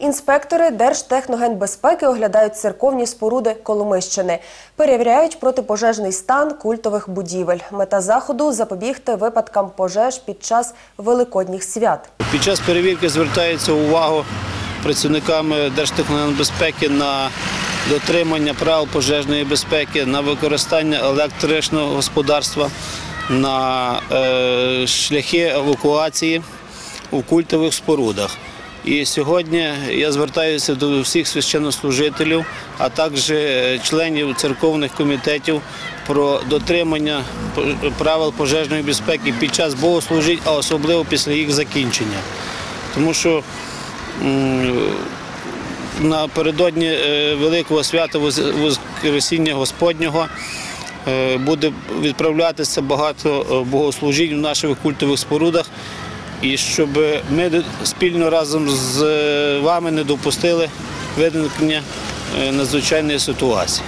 Інспектори Держтехногенбезпеки оглядають церковні споруди Коломищини, перевіряють протипожежний стан культових будівель. Мета заходу запобігти випадкам пожеж під час великодніх свят. Під час перевірки звертається увагу працівниками Держтехногенбезпеки на дотримання правил пожежної безпеки, на використання електричного господарства, на е, шляхи евакуації у культових спорудах. І сьогодні я звертаюся до всіх священнослужителів, а також е, членів церковних комітетів про дотримання правил пожежної безпеки під час богослужінь, а особливо після їх закінчення. Тому що напередодні е, Великого свята Воскресіння Господнього е, буде відправлятися багато богослужінь в наших культових спорудах. І щоб ми спільно разом з е, вами не допустили виникнення е, надзвичайної ситуації.